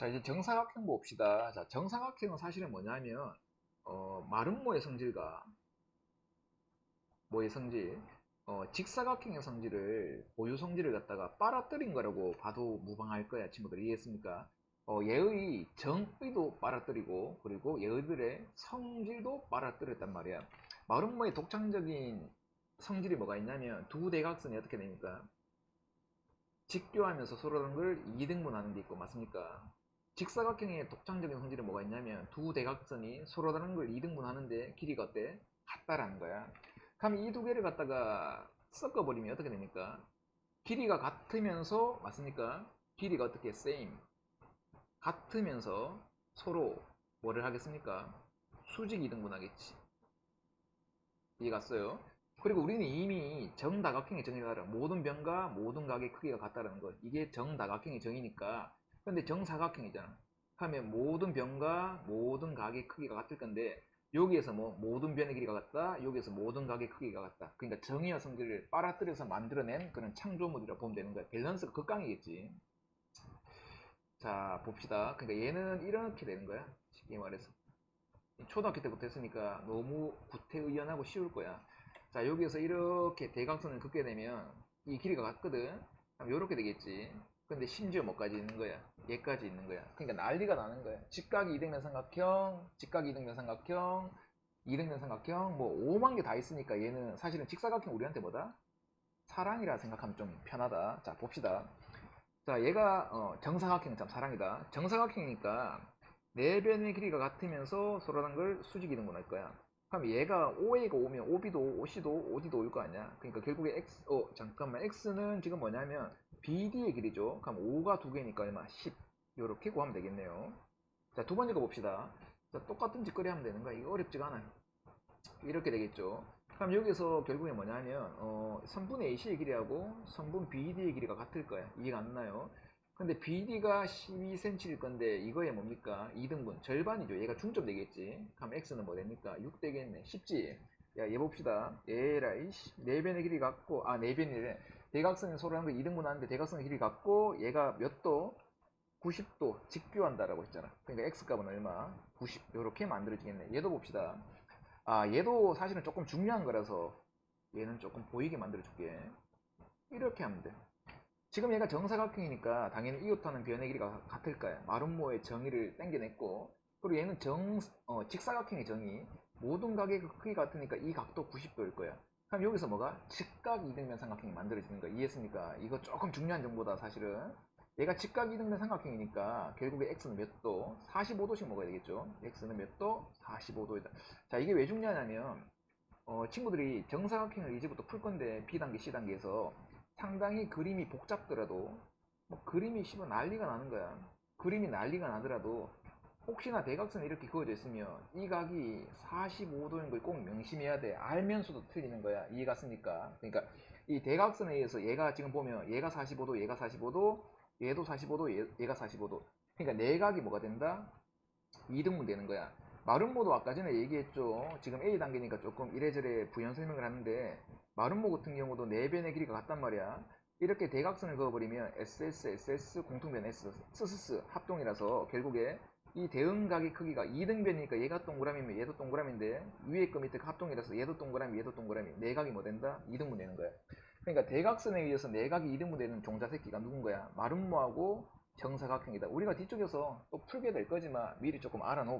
자 이제 정사각형 봅시다. 자 정사각형은 사실은 뭐냐면 어, 마름모의 성질과 뭐의 성질, 어, 직사각형의 성질을 보유 성질을 갖다가 빨아들인 거라고 봐도 무방할 거야 친구들 이해했습니까? 어, 얘의 정의도 빨아들이고 그리고 얘들의 성질도 빨아들였단 말이야. 마름모의 독창적인 성질이 뭐가 있냐면 두 대각선이 어떻게 됩니까? 직교하면서 서로 다른 걸 2등분하는 게 있고 맞습니까? 직사각형의 독창적인 성질은 뭐가 있냐면 두 대각선이 서로 다른 걸 2등분하는데 길이가 어때? 같다라는 거야. 그럼 이 두 개를 갖다가 섞어버리면 어떻게 됩니까? 길이가 같으면서 맞습니까? 길이가 어떻게 same 같으면서 서로 뭐를 하겠습니까? 수직 2등분 하겠지. 이해 갔어요? 그리고 우리는 이미 정다각형의 정의를 알아. 모든 변과 모든 각의 크기가 같다는 거. 이게 정다각형의 정의니까. 근데 정사각형이잖아. 하면 모든 변과 모든 각의 크기가 같을 건데 여기에서 뭐 모든 변의 길이가 같다. 여기에서 모든 각의 크기가 같다. 그러니까 정의와 성질을 빨아들여서 만들어낸 그런 창조물이라고 보면 되는 거야. 밸런스가 극강이겠지. 자 봅시다. 그러니까 얘는 이렇게 되는 거야. 쉽게 말해서. 초등학교 때부터 했으니까 너무 구태의연하고 쉬울 거야. 자 여기에서 이렇게 대각선을 긋게 되면 이 길이가 같거든 그럼 이렇게 되겠지 근데 심지어 뭐까지 있는 거야? 얘까지 있는 거야. 그러니까 난리가 나는 거야. 직각이 이등변 삼각형 직각이 이등변 삼각형 이등변 삼각형 뭐 5만 개 다 있으니까 얘는 사실은 직사각형 우리한테 뭐다? 사랑이라 생각하면 좀 편하다. 자 봅시다. 자 얘가 어, 정사각형 참 사랑이다. 정사각형이니까 네 변의 길이가 같으면서 서로 다른 걸 수직 이등분할 거야 그럼 얘가 OA가 오면 OB도 OC도 OD도 올 거 아니야. 그러니까 결국에 X, 어, 잠깐만. X는 지금 뭐냐면 BD의 길이죠. 그럼 5가 두 개니까 얼마? 10. 요렇게 구하면 되겠네요. 자, 두 번째 거 봅시다. 자, 똑같은 짓거리 하면 되는 거야. 이거 어렵지가 않아요. 이렇게 되겠죠. 그럼 여기서 결국에 뭐냐면, 어, 선분 AC의 길이하고 선분 BD의 길이가 같을 거야. 이해가 안 나요? 근데 BD가 12cm일 건데 이거에 뭡니까? 2등분 절반이죠. 얘가 중점 되겠지. 그럼 X는 뭐 됩니까? 6 되겠네. 쉽지? 야, 얘 봅시다. 에라이 네 변의 길이 같고 아, 네 변이래. 대각선이 서로 한거 2등분 하는데 대각선의 길이 같고 얘가 몇 도? 90도 직교한다라고 했잖아. 그러니까 X 값은 얼마? 90. 요렇게 만들어지겠네. 얘도 봅시다. 아, 얘도 사실은 조금 중요한 거라서 얘는 조금 보이게 만들어 줄게. 이렇게 하면 돼. 지금 얘가 정사각형이니까 당연히 이웃하는 변의 길이가 같을 거야. 마름모의 정의를 땡겨냈고 그리고 얘는 정 어, 직사각형의 정의 모든 각의 크기가 같으니까 이 각도 90도일 거야. 그럼 여기서 뭐가 직각 이등변 삼각형이 만들어지는 거 이해했습니까? 이거 조금 중요한 정보다 사실은. 얘가 직각 이등변 삼각형이니까 결국에 x는 몇 도? 45도씩 먹어야 되겠죠. x는 몇 도? 45도이다. 자 이게 왜 중요하냐면 어, 친구들이 정사각형을 이제부터 풀 건데 B단계, C단계에서 상당히 그림이 복잡더라도 뭐 그림이 씹어 난리가 나는 거야. 그림이 난리가 나더라도 혹시나 대각선이 이렇게 그어져 있으면 이 각이 45도인 걸 꼭 명심해야 돼. 알면서도 틀리는 거야. 이해 갔습니까? 그러니까 이 대각선에 의해서 얘가 지금 보면 얘가 45도, 얘가 45도, 얘도 45도, 얘, 얘가 45도. 그러니까 네 각이 뭐가 된다? 2등분 되는 거야. 마름모도 아까 전에 얘기했죠. 지금 A 단계니까 조금 이래저래 부연 설명을 하는데 마름모 같은 경우도 네 변의 길이가 같단 말이야. 이렇게 대각선을 그어버리면 SS, SS, 공통변 S, SSS 합동이라서 결국에 이 대응각의 크기가 2등변이니까 얘가 동그라미면 얘도 동그라미인데 위에 거 밑에 거 합동이라서 얘도 동그라미, 얘도 동그라미. 네 각이 뭐 된다? 2등분 되는 거야. 그러니까 대각선에 의해서 네 각이 2등분 되는 종자 새끼가 누군 거야? 마름모하고 정사각형이다. 우리가 뒤쪽에서 또 풀게 될 거지만 미리 조금 알아놓읍시다.